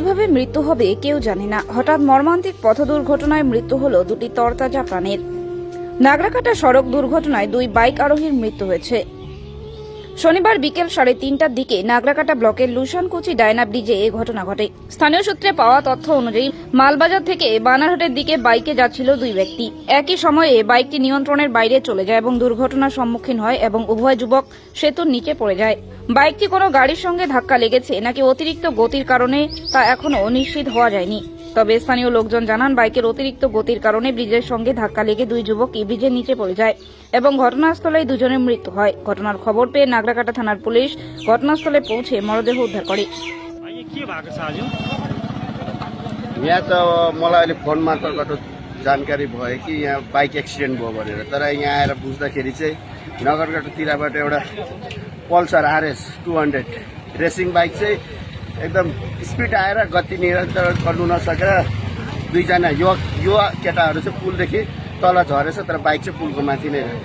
কীভাবে মৃত্যু হবে কেউ জানে না। হঠাৎ মর্মান্তিক পথ দুর্ঘটনায় মৃত্যু হল দুটি তরতাজা প্রাণের। নাগরাকাটা সড়ক দুর্ঘটনায় দুই বাইক আরোহীর মৃত্যু হয়েছে। শনিবার বিকেল সাড়ে তিনটার দিকে নাগরাকাটা ব্লকের লুসানকুচি ডায়না ব্রিজে এ ঘটনা ঘটে। স্থানীয় সূত্রে পাওয়া তথ্য অনুযায়ী, মালবাজার থেকে বানারহাটের দিকে বাইকে যাচ্ছিল দুই ব্যক্তি। একই সময়ে বাইকটি নিয়ন্ত্রণের বাইরে চলে যায় এবং দুর্ঘটনার সম্মুখীন হয় এবং উভয় যুবক সেতুর নিচে পড়ে যায়। বাইকটি কোনো গাড়ির সঙ্গে ধাক্কা লেগেছে নাকি অতিরিক্ত গতির কারণে তা এখনও নিশ্চিত হওয়া যায়নি। তবে স্থানীয় লোকজন জানান বাইকের অতিরিক্ত গতির কারণে ব্রিজের সঙ্গে ধাক্কা লেগে দুই যুবকই ব্রিজের নিচে পড়ে যায় এবং ঘটনাস্থলেই দুজনের মৃত্যু হয় ঘটনার খবর পেয়ে নাগরাকাটা থানার পুলিশ ঘটনাস্থলে পৌঁছে মরদেহ উদ্ধার করে भाइ के भएको छ आज यहाँ त मलाई अहिले फोन मार्फतबाट जानकारी भयो कि यहाँ बाइक एक्सिडेन्ट भयो भनेर तर यहाँ आएर बुझ्दाखेरि चाहिँ नगरकटातिरबाट एउटा Pulsar RS two hundred racing bike चाहिँ एकदम स्पिड आएर गति निरन्तर गर्नु नसकेर दुईजना युवा युवा केटाहरू चाहिँ पुलदेखि तल झरेछ तर बाइक चाहिँ पुलको माथि नै रह्यो।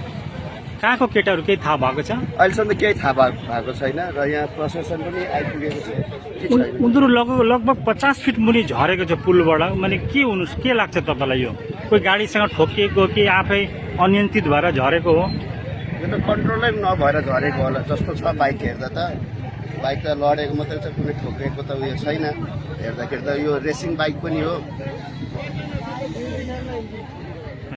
कहाँको केटाहरू केही थाहा भएको छ? अहिलेसम्म त केही थाहा भए- भएको छैन र यहाँ प्रशासन पनि आइपुगेको छ। उनीहरू लगभग लगभग पचास फिट मुनि झरेको छ पुलबाट। माने के हुनु के लाग्छ तपाईँलाई यो? कोही गाडीसँग ठोकिएको कि आफै अनियन्त्रित भएर झरेको हो? यो त कन्ट्रोलै नभएर झरेको होला जस्तो छ बाइक हेर्दा त। बाइक त लडेको मात्रै छ कुनै ठोकेको त उयो छैन। हेर्दाखेरि त यो रेसिङ बाइक पनि हो।